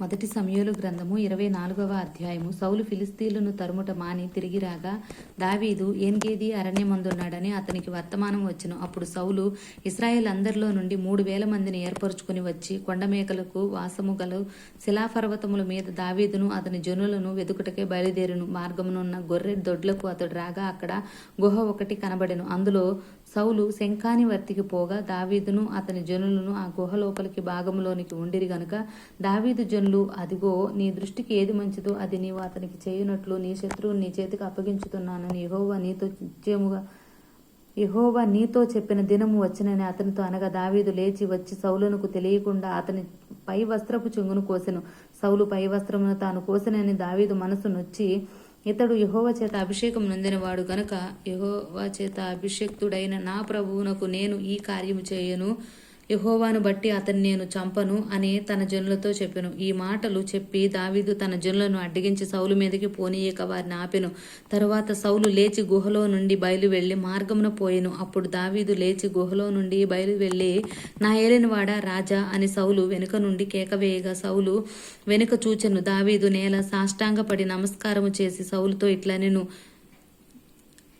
మొదటి సమయంలో గ్రంథము ఇరవై నాలుగవ అధ్యాయము. సౌలు ఫిలిస్తీన్లను తరుముట మాని తిరిగి రాగా దావీదు ఏన్గేది అరణ్యమందున్నాడని అతనికి వర్తమానం వచ్చును. అప్పుడు సౌలు ఇస్రాయేల్ అందరిలో నుండి మూడు వేల మందిని ఏర్పరచుకుని వచ్చి కొండమేకలకు వాసము గల శిలాపర్వతముల మీద దావీదును అతని జనులను వెతుకుటకే బయలుదేరును. మార్గమునున్న గొర్రె దొడ్లకు అతడు రాగా అక్కడ గుహ ఒకటి కనబడెను. అందులో సౌలు శంఖాని వర్తికి పోగా దావీదును అతని జనులను ఆ గుహ లోపలికి భాగంలోనికి ఉండిరి గనుక దావీదు జను జనులు అదిగో నీ దృష్టికి ఏది మంచిదో అది నీవు అతనికి చేయునట్లు నీ శత్రువుని నీ చేతికి అప్పగించుతున్నానని యహోవా నీతో నిశ్చయముగా యహోవా నీతో చెప్పిన దినము వచ్చినని అతనితో అనగా దావీదు లేచి వచ్చి సౌలునకు తెలియకుండా అతని పై వస్త్రపు చెంగును కోసెను. సౌలు పై వస్త్రమును తాను కోసెనని దావీదు మనసు నొచ్చి ఇతడు యహోవ చేత అభిషేకం నొందినవాడు గనక యహోవా చేత అభిషేక్తుడైన నా ప్రభువునకు నేను ఈ కార్యము చేయను. యహోవాను బట్టి అతన్ని నేను చంపను అని తన జనులతో చెప్పెను. ఈ మాటలు చెప్పి దావీదు తన జనులను అడ్డగించి సౌలు మీదకి పోనీయక వారిని ఆపెను. తరువాత సౌలు లేచి గుహలో నుండి బయలు వెళ్ళి మార్గమున పోయెను. అప్పుడు దావీదు లేచి గుహలో నుండి బయలు వెళ్ళి నా ఏలినవాడ రాజా అని సౌలు వెనుక నుండి కేకవేయగా సౌలు వెనుక చూచెను. దావీదు నేల సాష్టాంగపడి నమస్కారము చేసి సౌలుతో ఇట్లా నేను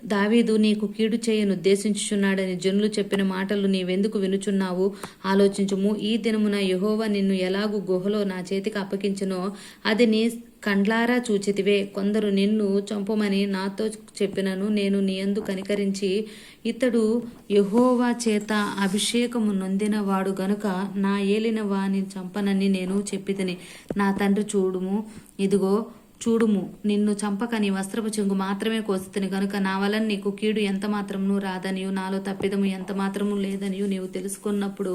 దావీదు నీకు కీడు చేయను ఉద్దేశించుచున్నాడని జనులు చెప్పిన మాటలు నీవెందుకు వినుచున్నావు? ఆలోచించుము ఈ దినమున యహోవా నిన్ను ఎలాగూ గుహలో నా చేతికి అప్పగించనో అది నీ కండ్లారా చూచితివే. కొందరు నిన్ను చంపమని నాతో చెప్పినను నేను నీ యందు కనికరించి ఇతడు యహోవా చేత అభిషేకము నొందినవాడు గనుక నా ఏలిన వాని చంపనని నేను చెప్పితిని. నా తండ్రి చూడుము. ఇదిగో చూడుము నిన్ను చంపక నీ వస్త్రపు చెంగు మాత్రమే కోసితిని గనుక నా వలన నీకు కీడు ఎంత మాత్రమును రాదనియు నాలో తప్పిదము ఎంత మాత్రము లేదనియు నీవు తెలుసుకున్నప్పుడు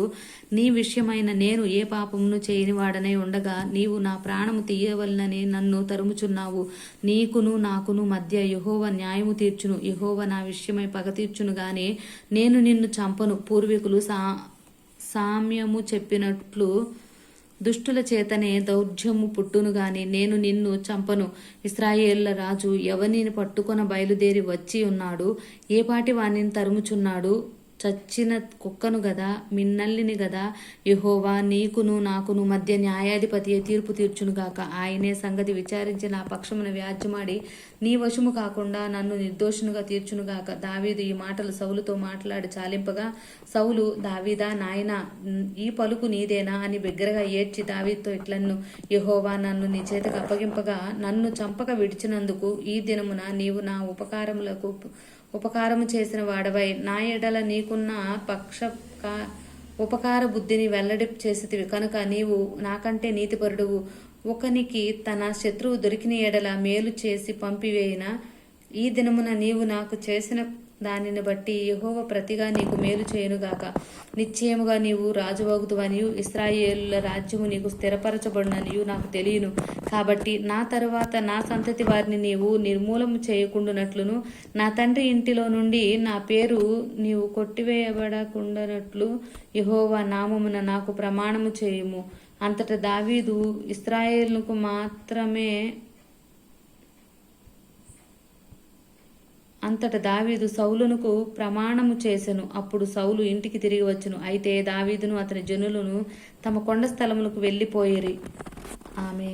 నీ విషయమైన నేను ఏ పాపమును చేయని వాడనే ఉండగా నీవు నా ప్రాణము తీయవలనని నన్ను తరుముచున్నావు. నీకును నాకును మధ్య యహోవ న్యాయము తీర్చును. యహోవ నా విషయమై పగ తీర్చును గాని నేను నిన్ను చంపను. పూర్వీకులు సా సామ్యము చెప్పినట్లు దుష్టుల చేతనే దౌర్జము పుట్టును గాని నేను నిన్ను చంపను. ఇస్రాయేళ్ళ రాజు ఎవరిని పట్టుకొన బయలుదేరి వచ్చి ఉన్నాడు? ఏ పాటి తరుముచున్నాడు? చచ్చిన కుక్కను గదా మిన్నల్లిని గదా యహోవా నీకును నాకును మధ్య న్యాయాధిపతి తీర్పు తీర్చునుగాక ఆయనే సంగతి విచారించి నా పక్షమున వ్యాజ్యమాడి నీ వశము కాకుండా నన్ను నిర్దోషునుగా తీర్చునుగాక దావీదు ఈ మాటలు సౌలుతో మాట్లాడి చాలింపగా సౌలు దావీదా నాయన ఈ పలుకు నీదేనా? అని బిగ్గరగా ఏడ్చి దావీతో ఇట్లన్ను యహోవా నన్ను నీ చేతకు అప్పగింపగా నన్ను చంపక విడిచినందుకు ఈ దినమున నీవు నా ఉపకారములకు ఉపకారము చేసిన వాడవై. నా ఎడల నీకున్న పక్ష ఉపకార బుద్ధిని వెల్లడి చేసితివి. కనుక నీవు నాకంటే నీతిపరుడువు. ఒకనికి తన శత్రువు దొరికిన ఎడల మేలు చేసి పంపివేయిన ఈ దినమున నీవు నాకు చేసిన దానిని బట్టి యహోవ ప్రతిగా నీకు మేలు చేయనుగాక నిశ్చయముగా నీవు రాజువగుదువనియు ఇస్రాయేలుల రాజ్యము నీకు స్థిరపరచబడిననియు నాకు తెలియను. కాబట్టి నా తరువాత నా సంతతి వారిని నీవు నిర్మూలము చేయకుండానట్లును. నా తండ్రి ఇంటిలో నుండి నా పేరు నీవు కొట్టివేయబడకుండానట్లు యహోవ నామమున నాకు ప్రమాణము చేయుము. అంతట దావీదు ఇస్రాయేల్కు మాత్రమే అంతట దావీదు సౌలునుకు ప్రమాణము చేసెను. అప్పుడు సౌలు ఇంటికి తిరిగి వచ్చును. అయితే దావీదును అతని జనులను తమ కొండ స్థలములకు వెళ్ళిపోయిరి. ఆమె